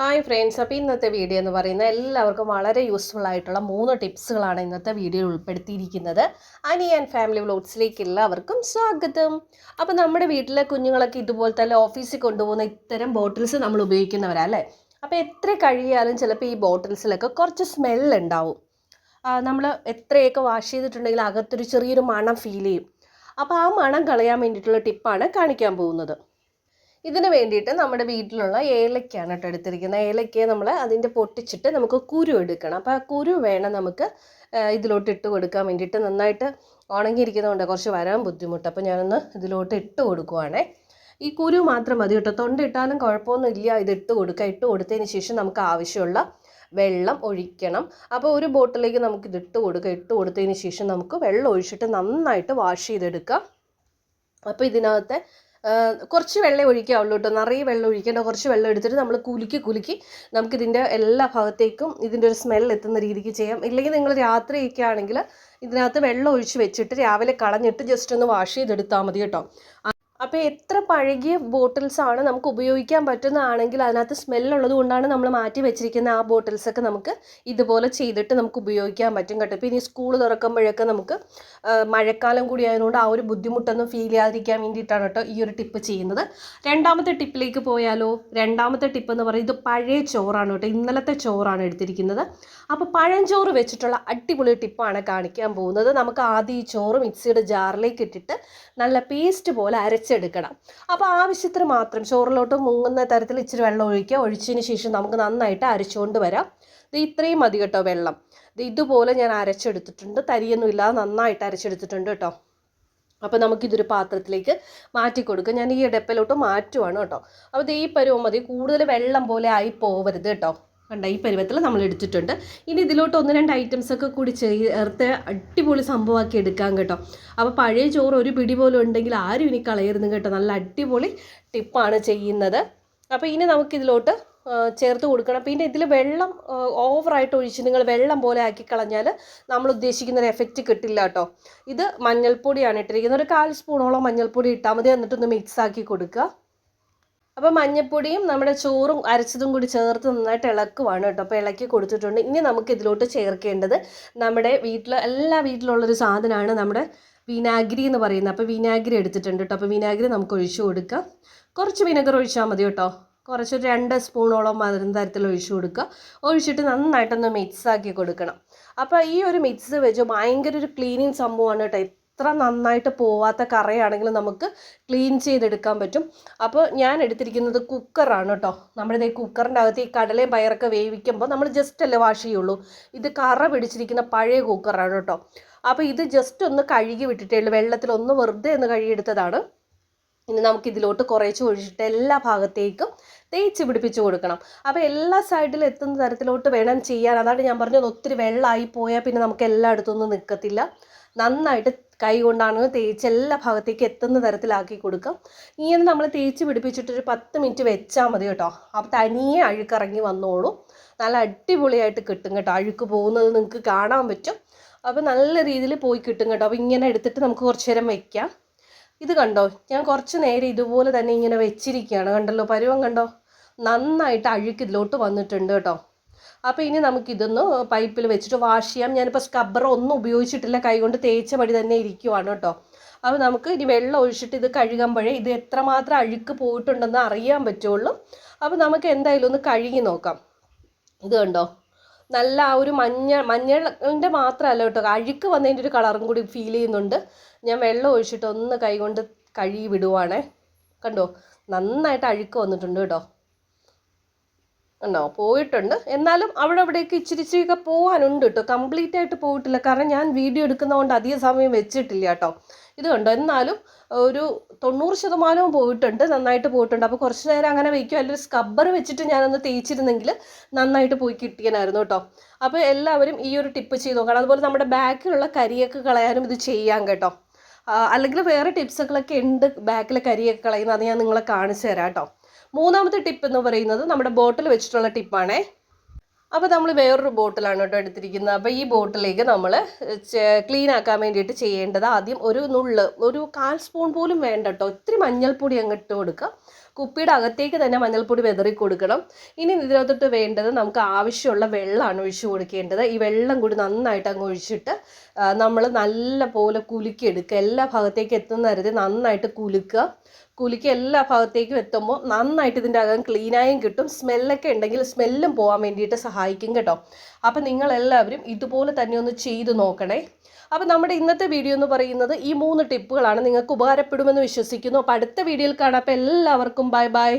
Hi friends അപ്പോൾ ഇന്നത്തെ video എന്ന് പറയുന്നത് എല്ലാവർക്കും വളരെ യൂസ്ഫുൾ ആയിട്ടുള്ള മൂന്ന് ടിപ്സുകളാണ് ഇന്നത്തെ വീഡിയോയിൽ ഉൾപ്പെടുത്തിയിരിക്കുന്നത്. അനി ആൻഡ് ഫാമിലി വ്ലോഗ്സിലേക്ക് എല്ലാവർക്കും സ്വാഗതം. അപ്പോൾ നമ്മുടെ വീട്ടിലെ കുഞ്ഞുങ്ങളൊക്കെ ഇതുപോലെ തന്നെ ഓഫീസിൽ കൊണ്ടുപോകുന്ന ഇത്തരം ബോട്ടിൽസ് നമ്മൾ ഉപയോഗിക്കുന്നവരാ അല്ലേ? അപ്പോൾ എത്ര കഴിയാലും ചിലപ്പോൾ ഈ ബോട്ടിൽസിലൊക്കെ കുറച്ച് സ്മെല്ലുണ്ടാവും നമ്മൾ എത്രയൊക്കെ വാഷ് ചെയ്തിട്ടുണ്ടെങ്കിൽ അകത്തൊരു ചെറിയൊരു മണം ഫീൽ ചെയ്യും. അപ്പോൾ ആ മണം കളയാൻ വേണ്ടിയിട്ടുള്ള ടിപ്പാണ് കാണിക്കാൻ പോകുന്നത്. ഇതിന് വേണ്ടിയിട്ട് നമ്മുടെ വീട്ടിലുള്ള ഏലക്കയാണ് കേട്ടോ എടുത്തിരിക്കുന്നത്. ഏലക്കയെ നമ്മൾ അതിന്റെ പൊട്ടിച്ചിട്ട് നമുക്ക് കുരു എടുക്കണം. അപ്പോൾ ആ കുരു വേണം നമുക്ക് ഇതിലോട്ട് ഇട്ട് കൊടുക്കാൻ വേണ്ടിയിട്ട്. നന്നായിട്ട് ഉണങ്ങിയിരിക്കുന്നതുകൊണ്ട് കുറച്ച് വരാൻ ബുദ്ധിമുട്ട്. അപ്പോൾ ഞാനൊന്ന് ഇതിലോട്ട് ഇട്ട് കൊടുക്കുവാണേ. ഈ കുരു മാത്രം മതി കേട്ടോ. തൊണ്ടിട്ടാലും കുഴപ്പമൊന്നുമില്ല ഇത് ഇട്ട് കൊടുക്കുക. ഇട്ട് കൊടുത്തതിന് ശേഷം നമുക്ക് ആവശ്യമുള്ള വെള്ളം ഒഴിക്കണം. അപ്പോൾ ഒരു ബോട്ടിലേക്ക് നമുക്ക് ഇത് ഇട്ട് കൊടുക്കുക. ഇട്ട് കൊടുത്തതിന് ശേഷം നമുക്ക് വെള്ളം ഒഴിച്ചിട്ട് നന്നായിട്ട് വാഷ് ചെയ്തെടുക്കാം. അപ്പോൾ ഇതിനകത്തെ കുറച്ച് വെള്ളം ഒഴിക്കാവുള്ളൂ കേട്ടോ നിറയെ വെള്ളം ഒഴിക്കേണ്ട കുറച്ച് വെള്ളം എടുത്തിട്ട് നമ്മൾ കുലുക്കി കുലുക്കി നമുക്കിതിന്റെ എല്ലാ ഭാഗത്തേക്കും ഇതിന്റെ ഒരു സ്മെൽ എത്തുന്ന രീതിക്ക് ചെയ്യാം. ഇല്ലെങ്കിൽ നിങ്ങൾ രാത്രിയൊക്കെ ആണെങ്കിൽ ഇതിനകത്ത് വെള്ളം ഒഴിച്ച് വെച്ചിട്ട് രാവിലെ കളഞ്ഞിട്ട് ജസ്റ്റ് ഒന്ന് വാഷ് ചെയ്തെടുത്താൽ മതി കേട്ടോ. അപ്പോൾ എത്ര പഴകിയ ബോട്ടിൽസ് ആണ് നമുക്ക് ഉപയോഗിക്കാൻ പറ്റുന്നതാണെങ്കിൽ അതിനകത്ത് സ്മെല്ലുള്ളത് കൊണ്ടാണ് നമ്മൾ മാറ്റി വെച്ചിരിക്കുന്ന ആ ബോട്ടിൽസൊക്കെ നമുക്ക് ഇതുപോലെ ചെയ്തിട്ട് നമുക്ക് ഉപയോഗിക്കാൻ പറ്റും കേട്ടോ. ഇപ്പോൾ ഇനി സ്കൂൾ തുറക്കുമ്പോഴൊക്കെ നമുക്ക് മഴക്കാലം കൂടി ആയതുകൊണ്ട് ആ ഒരു ബുദ്ധിമുട്ടൊന്നും ഫീൽ ചെയ്യാതിരിക്കാൻ വേണ്ടിയിട്ടാണ് കേട്ടോ ഈ ഒരു ടിപ്പ് ചെയ്യുന്നത്. രണ്ടാമത്തെ ടിപ്പിലേക്ക് പോയാലോ? രണ്ടാമത്തെ ടിപ്പ് എന്ന് പറയുന്നത് ഇത് പഴയ ചോറാണ് കേട്ടോ. ഇന്നലത്തെ ചോറാണ് എടുത്തിരിക്കുന്നത്. അപ്പോൾ പഴഞ്ചോറ് വെച്ചിട്ടുള്ള അടിപൊളി ടിപ്പാണ് കാണിക്കാൻ പോകുന്നത്. നമുക്ക് ആദ്യം ഈ ചോറ് മിക്സിയുടെ ജാറിലേക്ക് ഇട്ടിട്ട് നല്ല പേസ്റ്റ് പോലെ അരച്ചെടുക്കണം അപ്പോൾ ആവശ്യത്തിന് മാത്രം ചോറിലോട്ട് മുങ്ങുന്ന തരത്തിൽ ഇച്ചിരി വെള്ളം ഒഴിക്കുക. ഒഴിച്ചതിന് ശേഷം നമുക്ക് നന്നായിട്ട് അരച്ചുകൊണ്ട് വരാം. ഇത് ഇത്രയും മതി കേട്ടോ വെള്ളം. ഇത് ഇതുപോലെ ഞാൻ അരച്ചെടുത്തിട്ടുണ്ട്. തരിയൊന്നും ഇല്ലാതെ നന്നായിട്ട് അരച്ചെടുത്തിട്ടുണ്ട് കേട്ടോ. അപ്പോൾ നമുക്കിതൊരു പാത്രത്തിലേക്ക് മാറ്റി കൊടുക്കുക ഞാൻ ഈ ഇടപ്പിലോട്ട് മാറ്റുവാണ് കേട്ടോ. അപ്പോൾ ഇത് ഈ പരുവം മതി. കൂടുതൽ വെള്ളം പോലെ ആയി പോവരുത് കേട്ടോ. കണ്ട ഈ പരുവത്തിൽ നമ്മൾ എടുത്തിട്ടുണ്ട്. ഇനി ഇതിലോട്ട് ഒന്ന് രണ്ട് ഐറ്റംസ് ഒക്കെ കൂടി ചേർത്ത് അടിപൊളി സംഭവമാക്കി എടുക്കാം കേട്ടോ. അപ്പോൾ പഴയ ചോറ് ഒരു പിടി പോലും ഉണ്ടെങ്കിൽ ആരും ഇനി കളയരുന്നു കേട്ടോ. നല്ല അടിപൊളി ടിപ്പാണ് ചെയ്യുന്നത്. അപ്പോൾ ഇനി നമുക്കിതിലോട്ട് ചേർത്ത് കൊടുക്കണം. പിന്നെ ഇതിൽ വെള്ളം ഓവറായിട്ട് ഒഴിച്ച് നിങ്ങൾ വെള്ളം പോലെ ആക്കി കളഞ്ഞാൽ നമ്മൾ ഉദ്ദേശിക്കുന്ന ഒരു എഫക്റ്റ് കിട്ടില്ല കേട്ടോ. ഇത് മഞ്ഞൾപ്പൊടിയാണ് ഇട്ടിരിക്കുന്നത്. ഒരു കാൽ സ്പൂണോളം മഞ്ഞൾപ്പൊടി ഇട്ടാൽ മതി. എന്നിട്ടൊന്ന് മിക്സ് ആക്കി കൊടുക്കുക. അപ്പോൾ മഞ്ഞപ്പൊടിയും നമ്മുടെ ചോറും അരച്ചതും കൂടി ചേർത്ത് നന്നായിട്ട് ഇളക്കുവാണ് കേട്ടോ. അപ്പോൾ ഇളക്കി കൊടുത്തിട്ടുണ്ട്. ഇനി നമുക്ക് ഇതിലോട്ട് ചേർക്കേണ്ടത് നമ്മുടെ വീട്ടിൽ എല്ലാ വീട്ടിലുള്ളൊരു സാധനമാണ് നമ്മുടെ വിനാഗിരി എന്ന് പറയുന്നത്. അപ്പോൾ വിനാഗിരി എടുത്തിട്ടുണ്ട് കേട്ടോ. അപ്പോൾ വിനാഗിരി നമുക്ക് ഒഴിച്ചു കൊടുക്കാം. കുറച്ച് വിനെഗർ ഒഴിച്ചാൽ മതി കേട്ടോ. കുറച്ച് ഒരു രണ്ട് സ്പൂണോളം മധുരം തരത്തിൽ ഒഴിച്ചു കൊടുക്കുക. ഒഴിച്ചിട്ട് നന്നായിട്ടൊന്ന് മിക്സ് ആക്കി കൊടുക്കണം. അപ്പോൾ ഈ ഒരു മിക്സ് വെച്ച് ഭയങ്കര ഒരു ക്ലീനിങ് സംഭവമാണ് കേട്ടോ എത്ര നന്നായിട്ട് പോവാത്ത കറയാണെങ്കിലും നമുക്ക് ക്ലീൻ ചെയ്തെടുക്കാൻ പറ്റും. അപ്പോൾ ഞാൻ എടുത്തിരിക്കുന്നത് കുക്കറാണ് കേട്ടോ. നമ്മുടെ ഈ കുക്കറിന്റെ അകത്ത് ഈ കടലയും പയറൊക്കെ വേവിക്കുമ്പോൾ നമ്മൾ ജസ്റ്റ് അല്ലേ വാഷ് ചെയ്യുള്ളൂ. ഇത് കറ പിടിച്ചിരിക്കുന്ന പഴയ കുക്കറാണ് കേട്ടോ. അപ്പോൾ ഇത് ജസ്റ്റ് ഒന്ന് കഴുകി വിട്ടിട്ടേ ഉള്ളൂ. വെള്ളത്തിൽ ഒന്ന് വെറുതെ ഒന്ന് കഴുകിയെടുത്തതാണ്. ഇനി നമുക്ക് ഇതിലോട്ട് കുറേച്ച് ഒഴിച്ചിട്ട് എല്ലാ ഭാഗത്തേക്കും തേച്ച് പിടിപ്പിച്ച് കൊടുക്കണം. അപ്പോൾ എല്ലാ സൈഡിലും എത്തുന്ന തരത്തിലോട്ട് വേണം ചെയ്യാൻ. അതാണ് ഞാൻ പറഞ്ഞത്. ഒത്തിരി വെള്ളമായി പോയാൽ പിന്നെ നമുക്ക് എല്ലായിടത്തും ഒന്നും നിൽക്കത്തില്ല. നന്നായിട്ട് കൈ കൊണ്ടാണ് തേച്ച് എല്ലാ ഭാഗത്തേക്ക് എത്തുന്ന തരത്തിലാക്കി കൊടുക്കാം. ഇങ്ങനെ നമ്മൾ തേച്ച് പിടിപ്പിച്ചിട്ടൊരു പത്ത് മിനിറ്റ് വെച്ചാൽ മതി കേട്ടോ. അപ്പോൾ തനിയെ അഴുക്കിറങ്ങി വന്നോളൂ. നല്ല അടിപൊളിയായിട്ട് കിട്ടും കേട്ടോ. അഴുക്ക് പോകുന്നത് നിങ്ങൾക്ക് കാണാൻ പറ്റും. അപ്പോൾ നല്ല രീതിയിൽ പോയി കിട്ടും കേട്ടോ. അപ്പോൾ ഇങ്ങനെ എടുത്തിട്ട് നമുക്ക് കുറച്ച് നേരം വയ്ക്കാം ഇത് കണ്ടോ? ഞാൻ കുറച്ച് നേരം ഇതുപോലെ തന്നെ ഇങ്ങനെ വെച്ചിരിക്കുകയാണ്. കണ്ടല്ലോ? പരുവം കണ്ടോ? നന്നായിട്ട് അഴുക്ക് ഇതിലോട്ട് വന്നിട്ടുണ്ട് കേട്ടോ. അപ്പോൾ ഇനി നമുക്കിതൊന്ന് പൈപ്പിൽ വെച്ചിട്ട് വാഷ് ചെയ്യാം. ഞാനിപ്പോൾ സ്ക്രബ്ബർ ഒന്നും ഉപയോഗിച്ചിട്ടില്ല. കൈകൊണ്ട് തേച്ച പടി തന്നെ ഇരിക്കുവാണ് കേട്ടോ. അപ്പോൾ നമുക്ക് ഇനി വെള്ളം ഒഴിച്ചിട്ട് ഇത് കഴുകുമ്പോഴേ ഇത് എത്രമാത്രം അഴുക്ക് പോയിട്ടുണ്ടെന്ന് അറിയാൻ പറ്റുള്ളൂ. അപ്പോൾ നമുക്ക് എന്തായാലും ഒന്ന് കഴുകി നോക്കാം. ഇത് കണ്ടോ? നല്ല ആ ഒരു മഞ്ഞ മഞ്ഞളിന്റെ മാത്രമല്ല കേട്ടോ. അഴുക്ക് വന്നതിന്റെ ഒരു കളറും കൂടി ഫീൽ ചെയ്യുന്നുണ്ട്. ഞാൻ വെള്ളം ഒഴിച്ചിട്ട് ഒന്ന് കൈകൊണ്ട് കഴുകി വിടുവാണേ. കണ്ടോ? നന്നായിട്ട് അഴുക്ക് വന്നിട്ടുണ്ട് കേട്ടോ. ഉണ്ടോ? പോയിട്ടുണ്ട്. എന്നാലും അവിടെ അവിടേക്ക് ഇച്ചിരി ഇച്ചിരിയൊക്കെ പോകാനുണ്ട് കേട്ടോ കംപ്ലീറ്റ് ആയിട്ട് പോയിട്ടില്ല. കാരണം ഞാൻ വീഡിയോ എടുക്കുന്നതുകൊണ്ട് അധിക സമയം വെച്ചിട്ടില്ല കേട്ടോ ഇത് കണ്ടോ? എന്നാലും ഒരു തൊണ്ണൂറ് ശതമാനവും പോയിട്ടുണ്ട്. നന്നായിട്ട് പോയിട്ടുണ്ട്. അപ്പോൾ കുറച്ച് നേരം അങ്ങനെ വയ്ക്കും. അല്ലെങ്കിൽ സ്കബ്ബർ വെച്ചിട്ട് ഞാനൊന്ന് തേച്ചിരുന്നെങ്കിൽ നന്നായിട്ട് പോയി കിട്ടിയനായിരുന്നു കേട്ടോ അപ്പോൾ എല്ലാവരും ഈ ഒരു ടിപ്പ് ചെയ്ത് നോക്കണം. അതുപോലെ നമ്മുടെ ബാക്കിലുള്ള കരിയൊക്കെ കളയാനും ഇത് ചെയ്യാം കേട്ടോ. അല്ലെങ്കിൽ വേറെ ടിപ്സുകളൊക്കെ ഉണ്ട് ബാക്കിലെ കരിയൊക്കെ കളയുന്നത്. അത് ഞാൻ നിങ്ങളെ കാണിച്ചു തരാം കേട്ടോ മൂന്നാമത്തെ ടിപ്പ് എന്ന് പറയുന്നത് നമ്മുടെ ബോട്ടിൽ വെച്ചിട്ടുള്ള ടിപ്പാണേ. അപ്പോൾ നമ്മൾ വേറൊരു ബോട്ടിലാണ് കേട്ടോ എടുത്തിരിക്കുന്നത്. അപ്പോൾ ഈ ബോട്ടിലേക്ക് നമ്മൾ ക്ലീൻ ആക്കാൻ വേണ്ടിയിട്ട് ചെയ്യേണ്ടത് ആദ്യം ഒരു നുള്ള് ഒരു കാൽ സ്പൂൺ പോലും വേണ്ട കേട്ടോ. ഒത്തിരി മഞ്ഞൾപ്പൊടി അങ്ങ് ഇട്ട് കൊടുക്കുക. കുപ്പിയുടെ അകത്തേക്ക് തന്നെ മഞ്ഞൾപ്പൊടി വെതറി കൊടുക്കണം. ഇനി ഇതിനകത്തോട്ട് വേണ്ടത് നമുക്ക് ആവശ്യമുള്ള വെള്ളമാണ് ഒഴിച്ചു കൊടുക്കേണ്ടത്. ഈ വെള്ളം കൂടി നന്നായിട്ട് അങ്ങ് ഒഴിച്ചിട്ട് നമ്മൾ നല്ല പോലെ കുലുക്കിയെടുക്കുക എല്ലാ ഭാഗത്തേക്ക് എത്തുന്ന തരത്തിൽ നന്നായിട്ട് കുലുക്കുക. കുലുക്കി എല്ലാ ഭാഗത്തേക്കും എത്തുമ്പോൾ നന്നായിട്ട് ഇതിന്റെ അകം ക്ലീനായും കിട്ടും. സ്മെല്ലൊക്കെ ഉണ്ടെങ്കിൽ സ്മെല്ലും പോകാൻ വേണ്ടിയിട്ട് സഹായിക്കും കേട്ടോ. അപ്പം നിങ്ങളെല്ലാവരും ഇതുപോലെ തന്നെ ഒന്ന് ചെയ്ത് നോക്കണേ. അപ്പം നമ്മുടെ ഇന്നത്തെ വീഡിയോ എന്ന് പറയുന്നത് ഈ മൂന്ന് ടിപ്പുകളാണ് നിങ്ങൾക്ക് ഉപകാരപ്പെടുമെന്ന് വിശ്വസിക്കുന്നു. അപ്പോൾ അടുത്ത വീഡിയോയിൽ കാണാം. അപ്പോൾ എല്ലാവർക്കും ബൈ ബൈ